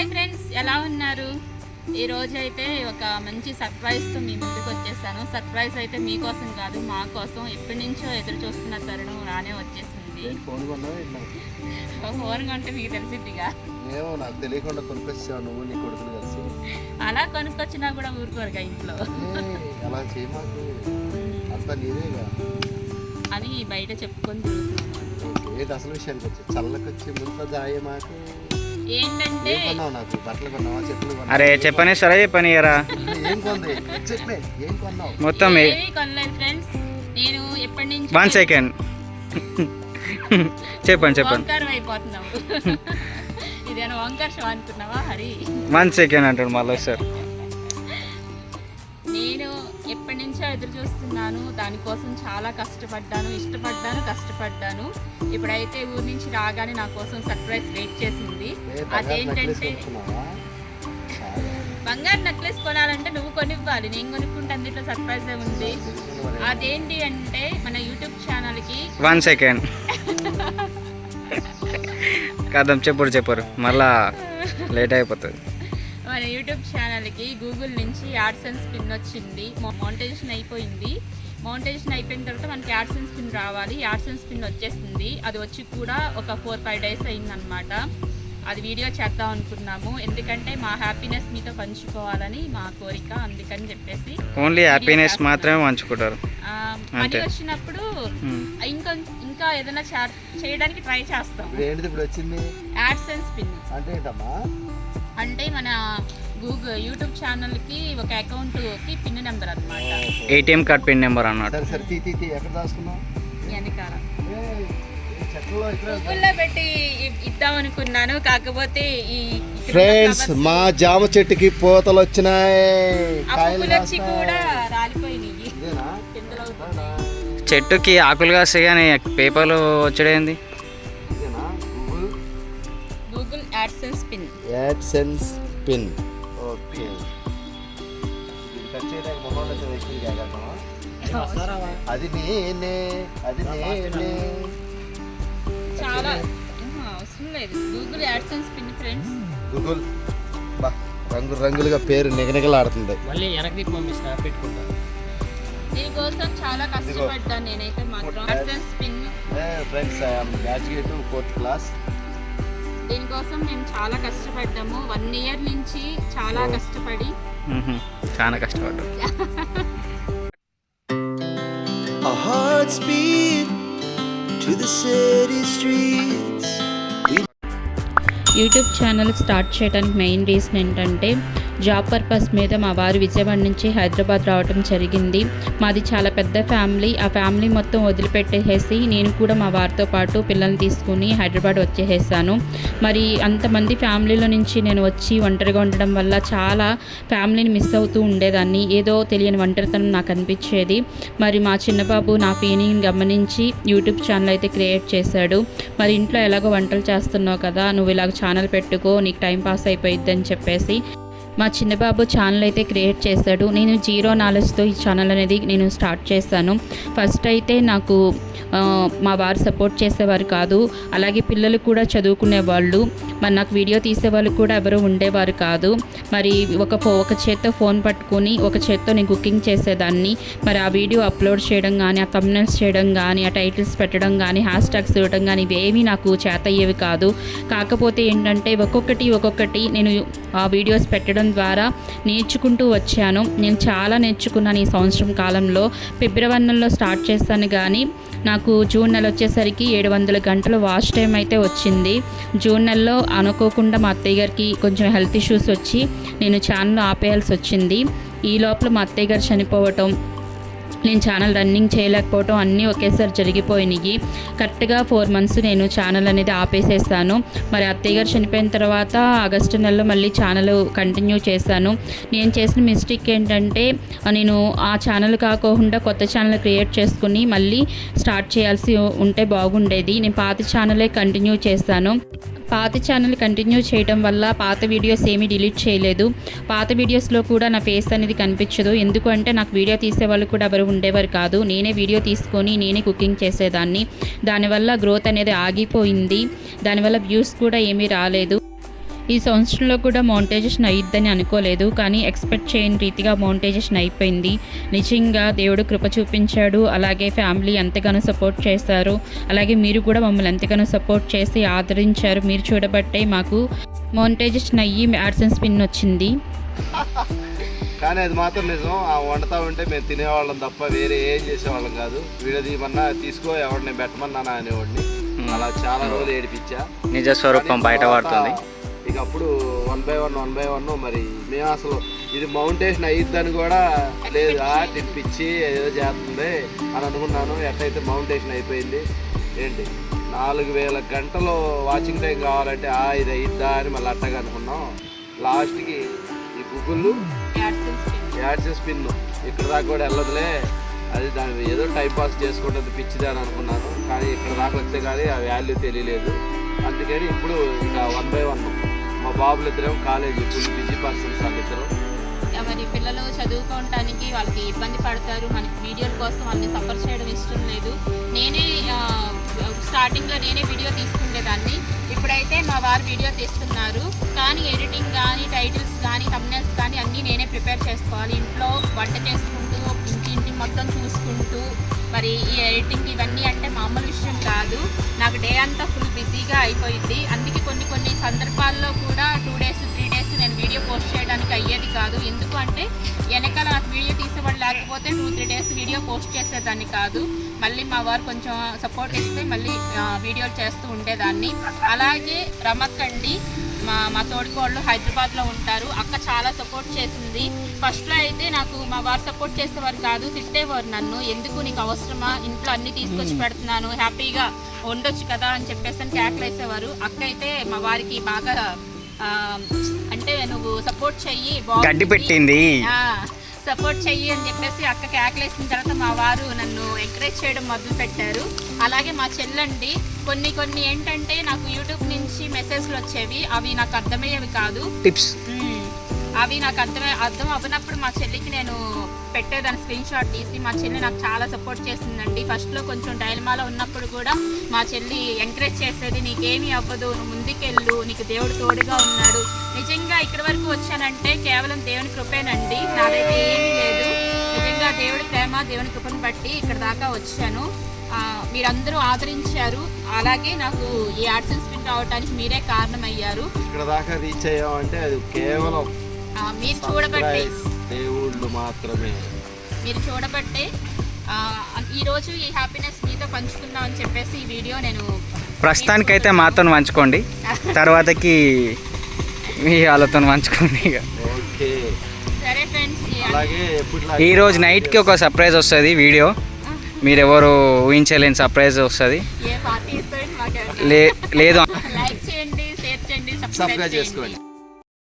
Hi friends ఎలా ఉన్నారు? ఈ రోజు అయితే ఒక మంచి సర్ప్రైజ్తో మీ ముందుకు వచ్చేసాను. సర్ప్రైజ్ అయితే మీకోసం కాదు మా కోసం. ఎప్పటి నుంచో ఎదురు చూస్తున్న తరుణం రానే వచ్చేసింది. ఫోన్ కొంటే మీకు తెలిసిద్దిగా. ఏమో నాకు తెలియకుండా కొనుక్కొచ్చావు నువ్వు నీ కొడుకులు కలిసి. అలా కొనుక్కొచ్చినా కూడా ఊరుకోరుగా ఇంట్లో. అలా అంతా నీదేగా. అని బయట చెప్పుకొని తిరుగుతున్నాను అసలు విషయానికి వచ్చి? చల్లకి వచ్చి ముంత దాయ మాకు. ఏంటంటే అరే చెప్పని సరే చెప్పని మొత్తం ఏమీ కొనలేదు ఫ్రెండ్స్ నేను ఎప్పటి నుంచి వన్ సెకండ్ చెప్పండి చెప్పండి. వన్ సెకండ్ అంటాడు మళ్ళీ సార్. చూస్తున్నాను. దానికోసం చాలా కష్టపడ్డాను ఇష్టపడ్డాను కష్టపడ్డాను. ఇప్పుడైతే ఊరి నుంచి రాగానే నా కోసం సర్ప్రైజ్ వెయిట్ చేసింది. అదేంటంటే. బంగారు నెక్లెస్ కొనాలంటే నువ్వు కొనివ్వాలి. నేను కొనుక్కుంటే అందులో సర్ప్రైజ్ ఉంది. అదేంటి అంటే మన యూట్యూబ్ ఛానల్కి వన్ సెకండ్ కదం చెప్పుడు చెప్పరు మళ్ళా లేట్ అయిపోతుంది. మన యూట్యూబ్ ఛానల్కి గూగుల్ నుంచి యాడ్సెన్స్ పిన్ వచ్చింది. మౌంటేషన్ అయిపోయింది. మౌంటేషన్ అయిపోయిన తర్వాత మనకి యాడ్సెన్స్ పిన్ రావాలి. యాడ్సెన్స్ పిన్ వచ్చేసింది. అది వచ్చి కూడా ఒక ఫోర్ ఫైవ్ డేస్ అయిందనమాట అది వీడియో చేద్దాం అనుకున్నాము. ఎందుకంటే మా హ్యాపీనెస్ మీతో పంచుకోవాలని మా కోరిక అందుకని చెప్పేసి ఓన్లీ హ్యాపీనెస్ మాత్రమే పంచుకుంటారు. మనీ. వచ్చినప్పుడు. ఇంకా ఇంకా ఏదైనా చేయడానికి ట్రై చేస్తాం. ఇప్పుడు ఏంటిది ఇప్పుడు వచ్చింది? యాడ్సెన్స్ పిన్ అంటే ఏంటమ్మా? అంటే మన గూగుల్ యూట్యూబ్ ఛానల్కి ఒక అకౌంట్కి పిన్ నెంబర్ అనమాట ఏటీఎం కార్డ్ పిన్ నెంబర్ అన్నమాట. సరే సరే తీ తీ తీ ఎక్కడ దాచుకున్నావు? వెనకాల గూగుల్లో పెట్టి ఇద్దాం అనుకున్నాను కాకపోతే ఈ ఫ్రెండ్స్ మా జామ చెట్టుకి పూతలు వచ్చినాయి కాయలు వచ్చి. కూడా రాలిపోయినాయి. చెట్టుకి ఆకులు కాస్తాయి కానీ పేపర్లు వచ్చడేంది? యాడ్సెన్స్ పిన్ ఓకే అది నేనే అది నేనే. చాలా ఆహా, అవసరం లేదు. Google AdSense pin friends Google బా రంగు రంగులుగా పేరు నిగనిగలాడుతుంది. మళ్ళీ వెనక్కి పెట్టుకుంటా. దీనికోసం చాలా కష్టపడ్డాను నేనైతే మాత్రం. AdSense pin friends I'm graduate fourth class దీనికోసం మేము చాలా కష్టపడ్డాము వన్ ఇయర్ నుంచి చాలా కష్టపడి మ్హూ. చాలా to the city streets. YouTube channel start చేయడానికి మెయిన్ రీజన్ ఏంటంటే జాబ్ పర్పస్ మీద మా వారు విజయవాడ నుంచి హైదరాబాద్ రావడం జరిగింది. మాది చాలా పెద్ద ఫ్యామిలీ. ఆ ఫ్యామిలీ మొత్తం వదిలిపెట్టేసి నేను కూడా మా వారితో పాటు పిల్లల్ని తీసుకుని హైదరాబాద్ వచ్చేసాను మరి అంతమంది ఫ్యామిలీలో నుంచి నేను వచ్చి ఒంటరిగా ఉండడం వల్ల చాలా ఫ్యామిలీని మిస్ అవుతూ ఉండేదాన్ని. ఏదో తెలియని ఒంటరితనం నాకు అనిపించేది. మరి మా చిన్నబాబు నా ఫీలింగ్ గమనించి యూట్యూబ్ ఛానల్ అయితే క్రియేట్ చేశాడు. మరి ఇంట్లో ఎలాగో వంటలు చేస్తున్నావు కదా నువ్వు ఇలాగ ఛానల్ పెట్టుకో నీకు టైం పాస్ అయిపోయిద్ది అని చెప్పేసి మా చిన్నబాబు ఛానల్ అయితే క్రియేట్ చేశాడు. నేను జీరో నాలెడ్జ్తో ఈ ఛానల్ అనేది నేను స్టార్ట్ చేశాను. ఫస్ట్ అయితే నాకు మా వారు సపోర్ట్ చేసేవారు కాదు. అలాగే పిల్లలు కూడా చదువుకునే వాళ్ళు మరి నాకు వీడియో తీసేవాళ్ళు కూడా ఎవరు ఉండేవారు కాదు. మరి ఒక ఫో ఒక చేత్తో ఫోన్ పట్టుకొని ఒక చేత్తో నేను కుకింగ్ చేసేదాన్ని. మరి ఆ వీడియో అప్లోడ్ చేయడం కానీ ఆ కమెంట్స్ చేయడం కానీ ఆ టైటిల్స్ పెట్టడం కానీ హ్యాష్ ట్యాగ్స్ ఇవ్వడం కానీ ఇవేమీ నాకు చేత అయ్యేవి కాదు. కాకపోతే ఏంటంటే ఒక్కొక్కటి ఒక్కొక్కటి నేను ఆ వీడియోస్ పెట్టడం ద్వారా నేర్చుకుంటూ వచ్చాను. నేను చాలా నేర్చుకున్నాను ఈ సంవత్సరం కాలంలో. ఫిబ్రవరి నెలలో స్టార్ట్ చేశాను కానీ నాకు జూన్ నెల వచ్చేసరికి ఏడు వందల గంటలు వాచ్ టైం అయితే వచ్చింది. జూన్ నెలలో అనుకోకుండా మా అత్తయ్య గారికి కొంచెం హెల్త్ ఇష్యూస్ వచ్చి నేను ఛానల్ ఆపేయాల్సి వచ్చింది. ఈ లోపల మా అత్తయ్య గారు చనిపోవటం నేను ఛానల్ రన్నింగ్ చేయలేకపోవటం అన్నీ ఒకేసారి జరిగిపోయినాయి. కరెక్ట్గా ఫోర్ మంత్స్ నేను ఛానల్ అనేది ఆపేసేసాను. మరి అత్తయ్య గారు చనిపోయిన తర్వాత ఆగస్టు నెలలో మళ్ళీ ఛానల్ కంటిన్యూ చేశాను. నేను చేసిన మిస్టేక్ ఏంటంటే నేను ఆ ఛానల్ కాకుండా కొత్త ఛానల్ క్రియేట్ చేసుకుని మళ్ళీ స్టార్ట్ చేయాల్సి ఉంటే బాగుండేది. నేను పాత ఛానలే కంటిన్యూ చేశాను. పాత ఛానల్ కంటిన్యూ చేయడం వల్ల పాత వీడియోస్ ఏమీ డిలీట్ చేయలేదు. పాత వీడియోస్లో కూడా నా ఫేస్ అనేది కనిపించదు. ఎందుకంటే నాకు వీడియో తీసే వాళ్ళు కూడా ఎవరు ఉండేవారు కాదు. నేనే వీడియో తీసుకొని నేనే కుకింగ్ చేసేదాన్ని. దానివల్ల గ్రోత్ అనేది ఆగిపోయింది. దానివల్ల వ్యూస్ కూడా ఏమీ రాలేదు. ఈ సంవత్సరంలో కూడా మౌంటైజేషన్ అయ్యిద్దని అనుకోలేదు. కానీ ఎక్స్పెక్ట్ చేయని రీతిగా మౌంటైజేషన్ అయిపోయింది. నిజంగా దేవుడు కృప చూపించాడు. అలాగే ఫ్యామిలీ ఎంతగానో సపోర్ట్ చేశారు. అలాగే మీరు కూడా మమ్మల్ని ఎంతగానో సపోర్ట్ చేసి ఆదరించారు. మీరు చూడబట్టే మాకు మౌంటైజేషన్ అయ్యి యాడ్సెన్స్ పిన్ వచ్చింది. కానీ అది మాత్రం నిజం. ఆ వండుతా ఉంటే మేము తినేవాళ్ళం తప్ప వేరే ఏం చేసేవాళ్ళం కాదు. వీడియో తీయమన్నా తీసుకో ఎవరిని పెట్టమన్నా నా అనేవాడిని. అలా చాలా రోజులు ఏడిపించా. నిజ స్వరూపం బయట పడుతుంది. ఇక అప్పుడు one by one one by one మరి మేము అసలు ఇది మౌంటేషన్ అయ్యిద్దని కూడా లేదు. ఆ తిప్పించి ఏదో చేస్తుంది అని అనుకున్నాను. ఎట్లయితే మౌంటేషన్ అయిపోయింది. ఏంటి? నాలుగు వేల గంటలు వాచింగ్ టైం కావాలంటే ఆ ఇది అయ్యిద్దా అని మళ్ళీ అట్టగా అనుకున్నాం. లాస్ట్కి ఈ గూగుల్ యాడ్సెస్ పిన్ ఇక్కడ దాకా కూడా వెళ్ళదులే. అది దాని ఏదో టైం పాస్ చేసుకుంటుంది పిచ్చిది అని అనుకున్నాను. కానీ ఇక్కడ దాకా వస్తే కానీ ఆ వాల్యూ తెలియలేదు. అందుకని ఇప్పుడు ఇక వన్ బై వన్ మా బాబులు ఇద్దరేమో కాలేజీ ఫుల్ బిజీ పర్సన్స్ వాళ్ళిద్దరు మరి పిల్లలు చదువుకోవటానికి వాళ్ళకి ఇబ్బంది పడతారు. మనకి వీడియోల కోసం వాళ్ళని సఫర్ చేయడం ఇష్టం లేదు. నేనే స్టార్టింగ్లో నేనే వీడియో తీసుకునేదాన్ని. ఇప్పుడైతే మా వారు వీడియో తీస్తున్నారు. కానీ ఎడిటింగ్ కానీ టైటిల్స్ కానీ thumbnails కానీ అన్నీ నేనే ప్రిపేర్ చేసుకోవాలి. ఇంట్లో వంట చేసుకుంటూ ఇంటి ఇంటి మొత్తం చూసుకుంటూ మరి ఈ ఎడిటింగ్ ఇవన్నీ అంటే మామూలు విషయం కాదు. నాకు డే అంతా ఫుల్ బిజీగా అయిపోయింది. అందుకే కొన్ని కొన్ని సందర్భాల్లో కూడా టూ డేస్ త్రీ డేస్ నేను వీడియో పోస్ట్ చేయడానికి అయ్యేది కాదు. ఎందుకు అంటే వెనకాల నాకు వీడియో తీసేవాళ్ళు లేకపోతే two three days video post చేసేదాన్ని కాదు. మళ్ళీ మా వారు కొంచెం సపోర్ట్ ఇస్తే మళ్ళీ వీడియోలు చేస్తూ ఉండేదాన్ని. అలాగే రమక్ అండి మా మా తోడుకోళ్ళు హైదరాబాద్లో ఉంటారు. అక్క చాలా సపోర్ట్ చేసింది. ఫస్ట్లో అయితే నాకు మా వారు సపోర్ట్ చేసేవారు కాదు తిట్టేవారు నన్ను. ఎందుకు నీకు అవసరమా? ఇంట్లో అన్ని తీసుకొచ్చి పెడుతున్నాను. హ్యాపీగా ఉండొచ్చు కదా అని చెప్పేసి అని కేకలు వేసేవారు. అక్క అయితే మా వారికి బాగా అంటే నువ్వు సపోర్ట్ చెయ్యి. గడ్డి పెట్టింది. సపోర్ట్ చెయ్యి అని చెప్పేసి అక్క కేకలేసిన తర్వాత మా వారు నన్ను ఎంకరేజ్ చేయడం మొదలు పెట్టారు. అలాగే మా చెల్లండి కొన్ని కొన్ని ఏంటంటే నాకు యూట్యూబ్ నుంచి మెసేజ్లు వచ్చేవి. అవి నాకు అర్థమయ్యేవి కాదు. టిప్స్. అవి నాకు అర్థమై అర్థం అవ్వనప్పుడు మా చెల్లికి నేను పెట్టేదాన్ని స్క్రీన్ షాట్ తీసి మా చెల్లి నాకు చాలా సపోర్ట్ చేసిందండి. ఫస్ట్లో కొంచెం డైలమాలో ఉన్నప్పుడు కూడా మా చెల్లి ఎంకరేజ్ చేసేది నీకేమీ అవ్వదు నువ్వు ముందుకెళ్ళు నీకు దేవుడు తోడుగా ఉన్నాడు ఇక్కడి వరకు వచ్చానంటే కేవలం దేవుని కృపేనండి. నాదైతే ఏమీ లేదు. నిజంగా దేవుడి ప్రేమ దేవుని కృపను బట్టి ఇక్కడ దాకా వచ్చాను. ఆ, మీరందరూ ఆదరించారు. అలాగే నాకు ఈ యాడ్సెన్స్ పిన్ రావడానికి మీరే కారణమయ్యారు. ఇక్కడ దాకా రీచ్ అయ్యామంటే అది కేవలం ఆ, మీరు చూడబట్టే. దేవుళ్ళు మాత్రమే. మీరు చూడబట్టే. ఆ, ఈరోజు ఈ హ్యాపీనెస్ మీతో పంచుకుందాం అని చెప్పేసి ఈ వీడియో నేను ప్రస్తుతానికైతే మాతో పంచుకోండి. తర్వాతకి మీ వాళ్ళతో ఇక. ఈ రోజు నైట్కి ఒక సర్ప్రైజ్ వస్తుంది వీడియో. మీరు ఎవరు ఊహించలేని సర్ప్రైజ్ వస్తుంది. లేదు. లైక్ చేయండి షేర్ చేయండి సబ్స్క్రైబ్ చేసుకోండి.